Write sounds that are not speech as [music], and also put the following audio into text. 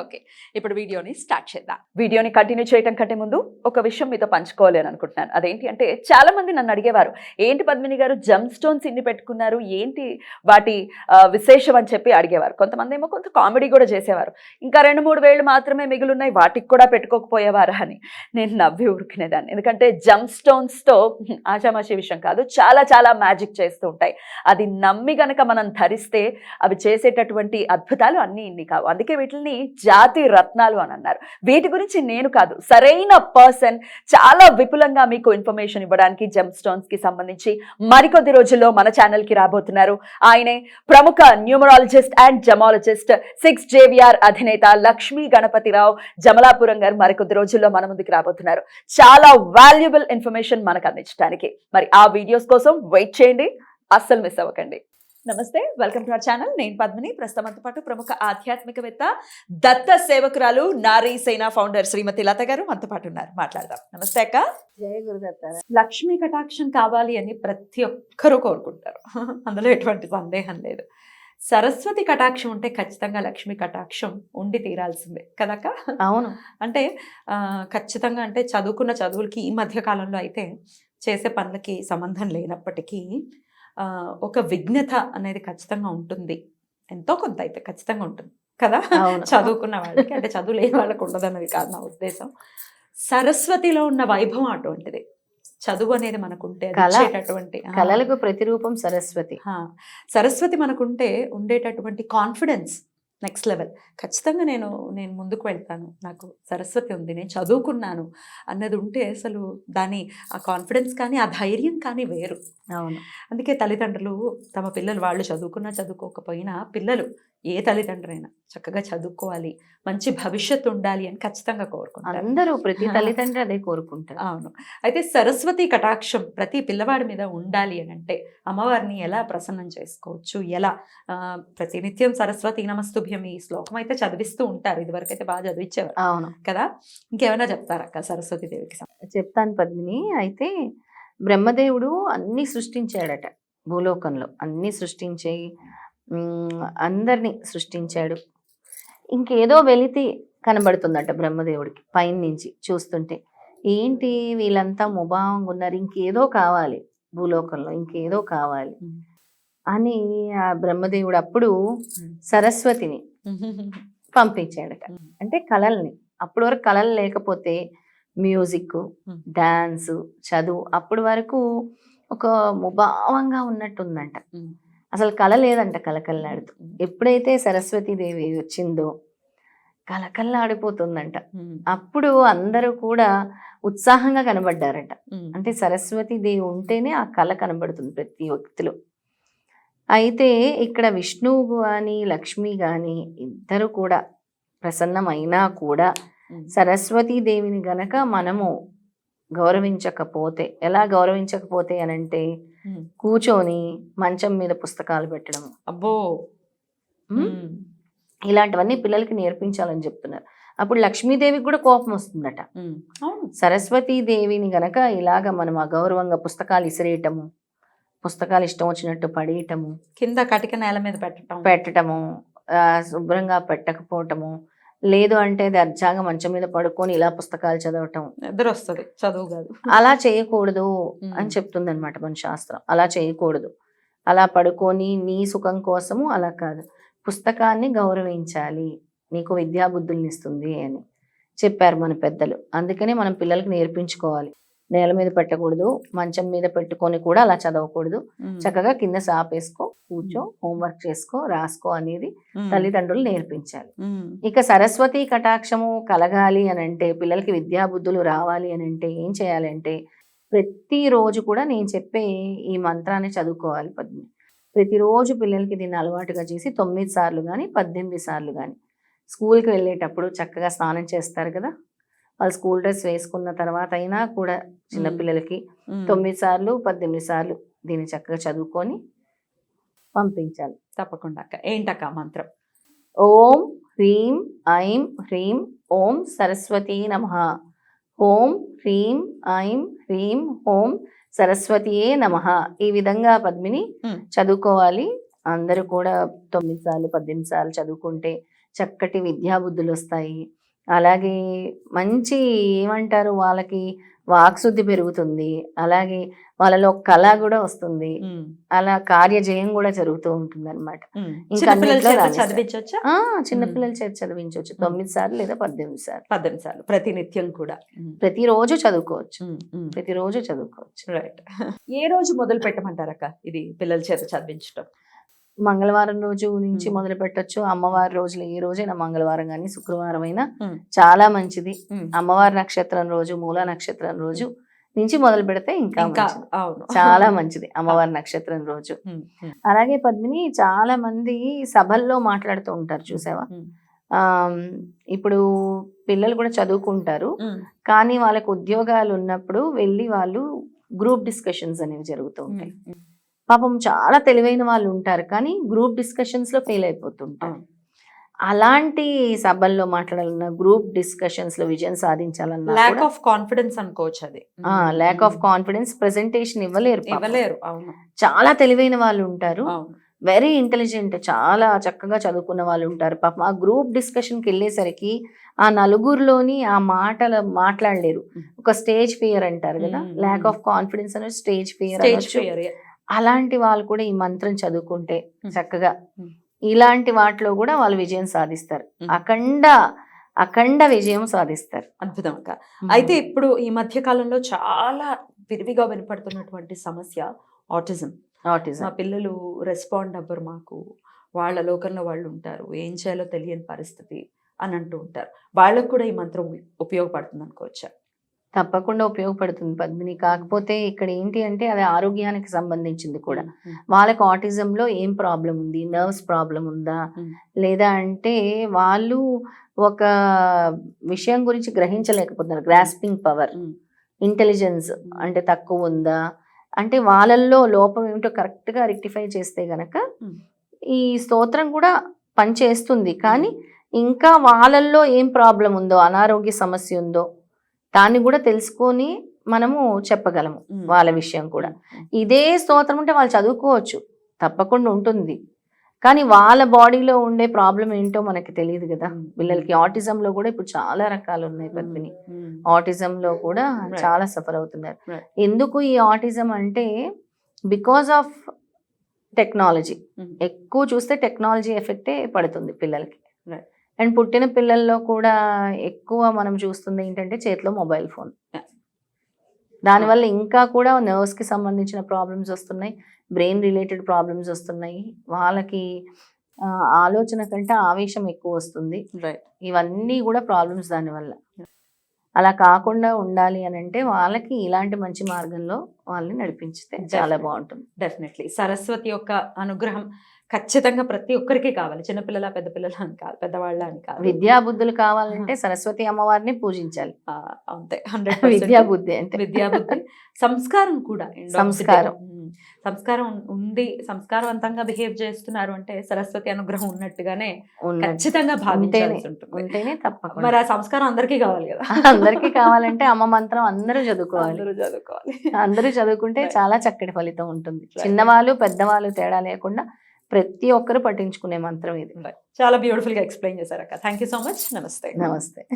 Okay ఇప్పుడు వీడియోని start చేద్దాం. వీడియోని కంటిన్యూ చేయడం కంటే ముందు ఒక విషయం మీతో పంచుకోవాలి అని అనుకుంటున్నాను. అదేంటి అంటే చాలా మంది నన్ను అడిగేవారు ఏంటి పద్మిని గారు జమ్ స్టోన్స్ ఇన్ని పెట్టుకున్నారు ఏంటి వాటి విశేషం? అని చెప్పి అడిగేవారు. కొంతమంది ఏమో కొంత కామెడీ కూడా చేసేవారు. ఇంకా రెండు మూడు వేళ్ళు మాత్రమే మిగిలిన్నాయి వాటికి కూడా పెట్టుకోకపోయేవారు అని నేను నవ్వి ఉరికినేదాన్ని. ఎందుకంటే జమ్ స్టోన్స్తో ఆషామాషి విషయం కాదు చాలా చాలా మ్యాజిక్ చేస్తూ ఉంటాయి. అది నమ్మి గనక మనం ధరిస్తే అవి చేసేటటువంటి అద్భుతాలు అన్నీ ఇన్ని కావు. అందుకే వీటిని జాతి రత్నాలు అని అన్నారు. వీటి గురించి నేను కాదు సరైన పర్సన్ చాలా విపులంగా మీకు ఇన్ఫర్మేషన్ ఇవ్వడానికి జెమ్ స్టోన్స్కి సంబంధించి మరికొద్ది రోజుల్లో మన ఛానల్కి రాబోతున్నారు. ఆయనే ప్రముఖ numerologist and gemologist six JVR అధినేత లక్ష్మీ గణపతిరావు జమలాపురం గారు మరికొద్ది రోజుల్లో మన ముందుకు రాబోతున్నారు. చాలా వాల్యుబుల్ ఇన్ఫర్మేషన్ మనకు అందించడానికి. మరి ఆ వీడియోస్ కోసం వెయిట్ చేయండి అస్సలు మిస్ అవ్వకండి. నమస్తే వెల్కమ్ టు అవర్ ఛానల్. నేను పద్మిని. ప్రస్తుతంతో పాటు ప్రముఖ ఆధ్యాత్మికవేత్త దత్త సేవకురాలు నారీ సేన ఫౌండర్ శ్రీమతి లత గారు మనతో పాటు ఉన్నారు. మాట్లాడదాం. నమస్తే అక్క. జయ గురుదత్త. లక్ష్మీ కటాక్షం కావాలి అని ప్రతి ఒక్కరూ కోరుకుంటారు. [laughs] అందులో ఎటువంటి సందేహం లేదు. సరస్వతి కటాక్షం ఉంటే ఖచ్చితంగా లక్ష్మీ కటాక్షం ఉండి తీరాల్సిందే. కదక్క అవును. అంటే ఖచ్చితంగా అంటే చదువుకున్న చదువులకి ఈ మధ్య కాలంలో అయితే చేసే పనులకి సంబంధం లేనప్పటికీ ఒక విఘ్నత అనేది ఖచ్చితంగా ఉంటుంది. ఎంతో కొంత అయితే ఖచ్చితంగా ఉంటుంది. కదా? చదువుకున్న వాళ్ళకి అంటే చదువు లేని వాళ్ళకి ఉండదన్నది కాదు నా ఉద్దేశం. సరస్వతిలో ఉన్న వైభవం అటువంటిది. చదువు అనేది మనకుంటే ఆ, కళలకు ప్రతిరూపం సరస్వతి. సరస్వతి మనకుంటే ఉండేటటువంటి కాన్ఫిడెన్స్ నెక్స్ట్ లెవెల్. ఖచ్చితంగా నేను నేను ముందుకు వెళ్తాను. నాకు సరస్వతి ఉంది నేను చదువుకున్నాను అన్నది ఉంటే అసలు దాని ఆ కాన్ఫిడెన్స్ కానీ ఆ ధైర్యం కానీ వేరు. అవును. అందుకే తల్లిదండ్రులు తమ పిల్లలు వాళ్ళు చదువుకున్నా చదువుకోకపోయినా పిల్లలు ఏ తల్లిదండ్రులైనా చక్కగా చదువుకోవాలి మంచి భవిష్యత్తు ఉండాలి అని ఖచ్చితంగా కోరుకుంటారు. అందరూ ప్రతి తల్లిదండ్రి అదే కోరుకుంటారు. అవును. అయితే సరస్వతి కటాక్షం ప్రతి పిల్లవాడి మీద ఉండాలి అని అంటే అమ్మవారిని ఎలా ప్రసన్నం చేసుకోవచ్చు? ఎలా? ప్రతినిత్యం సరస్వతి నమస్తుభ్యం ఈ శ్లోకం అయితే చదివిస్తూ ఉంటారు. ఇదివరకు అయితే బాగా చదివించేవారు అవును. కదా? ఇంకేమైనా చెప్తారక్క సరస్వతి దేవికి? చెప్తాను పద్మిని. అయితే బ్రహ్మదేవుడు అన్ని సృష్టించాడట భూలోకంలో. అన్ని సృష్టించి అందరినీ సృష్టించాడు. ఇంకేదో వెలితి కనబడుతుందట బ్రహ్మదేవుడికి పైన నుంచి చూస్తుంటే. ఏంటి వీళ్ళంతా ముభావంగా ఉన్నారు? ఇంకేదో కావాలి భూలోకంలో ఇంకేదో కావాలి. అని ఆ బ్రహ్మదేవుడు అప్పుడు సరస్వతిని [laughs] పంపించాడట. అంటే కళల్ని. అప్పటి వరకు కళలు లేకపోతే మ్యూజిక్. డాన్స్ చదువు అప్పటి వరకు ఒక ముభావంగా ఉన్నట్టుందంట. అసలు కళ లేదంట కలకల్లాడుతూ ఎప్పుడైతే సరస్వతీదేవి వచ్చిందో కలకల్లాడిపోతుందంట. అప్పుడు అందరూ కూడా ఉత్సాహంగా కనబడ్డారట. అంటే సరస్వతీదేవి ఉంటేనే ఆ కళ కనబడుతుంది ప్రతి వ్యక్తిలో అయితే ఇక్కడ విష్ణువు కానీ లక్ష్మి కానీ ఇద్దరు కూడా ప్రసన్నమైనా కూడా సరస్వతీదేవిని గనక మనము గౌరవించకపోతే ఎలా గౌరవించకపోతే అనంటే. కూర్చొని మంచం మీద పుస్తకాలు పెట్టడం అబ్బో. ఇలాంటివన్నీ పిల్లలకి నేర్పించాలని చెప్తున్నారు. అప్పుడు లక్ష్మీదేవికి కూడా కోపం వస్తుందట. సరస్వతీదేవిని గనక ఇలాగ మనం అగౌరవంగా పుస్తకాలు ఇసిరేయటము పుస్తకాలు ఇష్టం వచ్చినట్టు పడేయటము కింద కటిక నేల మీద పెట్టడం పెట్టటము ఆ, శుభ్రంగా పెట్టకపోవటము లేదు అంటే దర్జాగా మంచం మీద పడుకొని ఇలా పుస్తకాలు చదవటం. నిద్ర వస్తుంది చదువు కాదు. అలా చేయకూడదు. అని చెప్తుంది అనమాట మన శాస్త్రం. అలా చేయకూడదు. అలా పడుకొని నీ సుఖం కోసము అలా కాదు. పుస్తకాన్ని గౌరవించాలి. నీకు విద్యా బుద్ధుల్ని ఇస్తుంది అని చెప్పారు మన పెద్దలు. అందుకనే మనం పిల్లలకి నేర్పించుకోవాలి. నేల మీద పెట్టకూడదు మంచం మీద పెట్టుకొని కూడా అలా చదవకూడదు. చక్కగా కింద సాపేసుకో కూర్చో హోంవర్క్ చేసుకో రాసుకో అనేది. తల్లిదండ్రులు నేర్పించాలి. ఇక సరస్వతి కటాక్షము కలగాలి అని అంటే పిల్లలకి విద్యా బుద్ధులు రావాలి అని అంటే ఏం చేయాలంటే ప్రతిరోజు కూడా నేను చెప్పే ఈ మంత్రాన్ని చదువుకోవాలి పద్మి ప్రతిరోజు పిల్లలకి దీన్ని అలవాటుగా చేసి తొమ్మిది సార్లు కానీ పద్దెనిమిది సార్లు కానీ స్కూల్కి వెళ్ళేటప్పుడు చక్కగా స్నానం చేస్తారు కదా వాళ్ళు స్కూల్ డ్రెస్ వేసుకున్న తర్వాత అయినా కూడా చిన్నపిల్లలకి. తొమ్మిది సార్లు పద్దెనిమిది సార్లు దీన్ని చక్కగా చదువుకొని పంపించాలి. తప్పకుండా అక్క. ఏంటక్క మంత్రం? ఓం హ్రీం ఐం హ్రీం ఓం సరస్వతీ నమ. ఓం హ్రీం ఐం హ్రీం ఓం సరస్వతియే నమ. ఈ విధంగా పద్మిని. చదువుకోవాలి. అందరూ కూడా తొమ్మిది సార్లు పద్దెనిమిది సార్లు చదువుకుంటే చక్కటి విద్యాబుద్ధులు వస్తాయి అలాగే మంచి ఏమంటారు? వాళ్ళకి వాక్శుద్ధి పెరుగుతుంది. అలాగే వాళ్ళలో కళ కూడా వస్తుంది. అలా కార్యజయం కూడా జరుగుతూ ఉంటుంది అనమాట చిన్నపిల్లల చేత. చదివించవచ్చా చిన్నపిల్లల చేత చదివించవచ్చు తొమ్మిది సార్లు లేదా పద్దెనిమిది సార్లు. పద్దెనిమిది సార్లు. ప్రతి నిత్యం కూడా. ప్రతిరోజు చదువుకోవచ్చు. ప్రతిరోజు చదువుకోవచ్చు. రైట్ [laughs] ఏ రోజు మొదలు పెట్టమంటారక్క ఇది పిల్లల చేత చదివించడం మంగళవారం రోజు నుంచి. మొదలు పెట్టొచ్చు. అమ్మవారి రోజులు ఏ రోజైనా మంగళవారం కానీ శుక్రవారం అయినా. చాలా మంచిది. మ్మ్. అమ్మవారి నక్షత్రం రోజు మూల నక్షత్రం రోజు నుంచి మొదలు పెడితే ఇంకా చాలా మంచిది అమ్మవారి నక్షత్రం రోజు. అలాగే పద్మిని చాలా మంది సభల్లో మాట్లాడుతూ ఉంటారు చూసావా? ఇప్పుడు పిల్లలు కూడా చదువుకుంటారు. కానీ వాళ్ళకు ఉద్యోగాలు ఉన్నప్పుడు వెళ్ళి వాళ్ళు గ్రూప్ డిస్కషన్స్ అనేవి జరుగుతూ ఉంటాయి. పాపం చాలా తెలివైన వాళ్ళు ఉంటారు కానీ గ్రూప్ డిస్కషన్స్లో ఫెయిల్ అయిపోతుంటారు. అలాంటి సభల్లో మాట్లాడాలన్నా గ్రూప్ డిస్కషన్స్లో విజయం సాధించాలన్నా ల్యాక్ ఆఫ్ కాన్ఫిడెన్స్ అనుకోవచ్చు అది. ల్యాక్ ఆఫ్ కాన్ఫిడెన్స్ ప్రెజెంటేషన్ ఇవ్వలేరు. ఇవ్వలేరు చాలా తెలివైన వాళ్ళు ఉంటారు. వెరీ ఇంటెలిజెంట్ చాలా చక్కగా చదువుకున్న వాళ్ళు ఉంటారు. పాపం ఆ గ్రూప్ డిస్కషన్కి వెళ్ళేసరికి ఆ నలుగురిలోని ఆ మాటలు మాట్లాడలేరు. ఒక స్టేజ్ ఫియర్ అంటారు కదా. ల్యాక్. ఆఫ్ కాన్ఫిడెన్స్ అనేది స్టేజ్ ఫియర్ అలాంటి వాళ్ళు కూడా ఈ మంత్రం చదువుకుంటే. చక్కగా. ఇలాంటి వాటిలో కూడా వాళ్ళు విజయం సాధిస్తారు. అఖండ అఖండ విజయం సాధిస్తారు. అద్భుతం అక్క. అయితే ఇప్పుడు ఈ మధ్య కాలంలో చాలా విరివిగా వినపడుతున్నటువంటి సమస్య ఆటిజం. ఆటిజం. మా పిల్లలు రెస్పాండ్ అవ్వరు మాకు. వాళ్ళ లోకంలో వాళ్ళు ఉంటారు. ఏం చేయాలో తెలియని పరిస్థితి అని అంటూ ఉంటారు. వాళ్ళకు కూడా ఈ మంత్రం ఉపయోగపడుతుంది అనుకోవచ్చా? తప్పకుండా ఉపయోగపడుతుంది పద్మిని. కాకపోతే ఇక్కడ ఏంటి అంటే అది ఆరోగ్యానికి సంబంధించింది కూడా. వాళ్ళకి ఆటిజంలో ఏం ప్రాబ్లం ఉంది? నర్వ్స్ ప్రాబ్లం ఉందా. లేదా అంటే వాళ్ళు ఒక విషయం గురించి గ్రహించలేకపోతున్నారు. గ్రాస్పింగ్ పవర్ ఇంటెలిజెన్స్ అంటే తక్కువ ఉందా? అంటే వాళ్ళల్లో లోపం ఏమిటో కరెక్ట్గా రెక్టిఫై చేస్తే గనక. ఈ స్తోత్రం కూడా పనిచేస్తుంది. కానీ ఇంకా వాళ్ళల్లో ఏం ప్రాబ్లం ఉందో అనారోగ్య సమస్య ఉందో దాన్ని కూడా తెలుసుకొని మనము చెప్పగలము వాళ్ళ విషయం కూడా. ఇదే స్తోత్రం ఉంటే వాళ్ళు చదువుకోవచ్చు. తప్పకుండా ఉంటుంది. కానీ వాళ్ళ బాడీలో ఉండే ప్రాబ్లం ఏంటో మనకి తెలియదు కదా. పిల్లలకి ఆటిజంలో కూడా ఇప్పుడు చాలా రకాలు ఉన్నాయి పద్మిని. ఆటిజంలో కూడా. చాలా సఫర్ అవుతున్నారు. ఎందుకు ఈ ఆటిజం అంటే బికాస్ ఆఫ్ టెక్నాలజీ. ఎక్కువ చూస్తే టెక్నాలజీ ఎఫెక్టే పడుతుంది పిల్లలకి. అండ్ పుట్టిన పిల్లల్లో కూడా ఎక్కువ మనం చూస్తుంది ఏంటంటే చేతిలో మొబైల్ ఫోన్. దానివల్ల ఇంకా కూడా nerves కి సంబంధించిన ప్రాబ్లమ్స్ వస్తున్నాయి బ్రెయిన్ రిలేటెడ్ ప్రాబ్లమ్స్ వస్తున్నాయి వాళ్ళకి ఆలోచన కంటే ఆవేశం ఎక్కువ వస్తుంది. రైట్ ఇవన్నీ కూడా ప్రాబ్లమ్స్ దానివల్ల అలా కాకుండా ఉండాలి అని అంటే వాళ్ళకి ఇలాంటి మంచి మార్గంలో వాళ్ళని నడిపించితే చాలా. బాగుంటుంది. డెఫినెట్లీ సరస్వతి యొక్క అనుగ్రహం ఖచ్చితంగా ప్రతి ఒక్కరికి కావాలి. చిన్నపిల్లల పెద్ద పిల్లల అని కాదు పెద్దవాళ్ళ అని కాదు. విద్యా బుద్ధులు కావాలంటే సరస్వతి అమ్మవారిని పూజించాలి. అంతే హండ్రెడ్ విద్యా బుద్ధి అంటే. విద్యా బుద్ధి సంస్కారం కూడా. సంస్కారం. సంస్కారం ఉంది సంస్కారవంతంగా బిహేవ్ చేస్తున్నారు అంటే సరస్వతి అనుగ్రహం ఉన్నట్టుగానే. ఖచ్చితంగా భావించాల్సి ఉంటుంది. తప్పకుండా. మరి ఆ సంస్కారం అందరికీ కావాలి కదా. [laughs] అందరికీ కావాలంటే అమ్మ మంత్రం అందరూ చదువుకోవాలి. అందరూ చదువుకోవాలి. అందరూ చదువుకుంటే. చాలా చక్కటి ఫలితం ఉంటుంది. చిన్నవాళ్ళు పెద్దవాళ్ళు తేడా లేకుండా ప్రతి ఒక్కరు పఠించుకునే మంత్రం ఇది. చాలా బ్యూటిఫుల్గా ఎక్స్ప్లెయిన్ చేశారు అక్క. థ్యాంక్ యూ సో మచ్ నమస్తే. నమస్తే.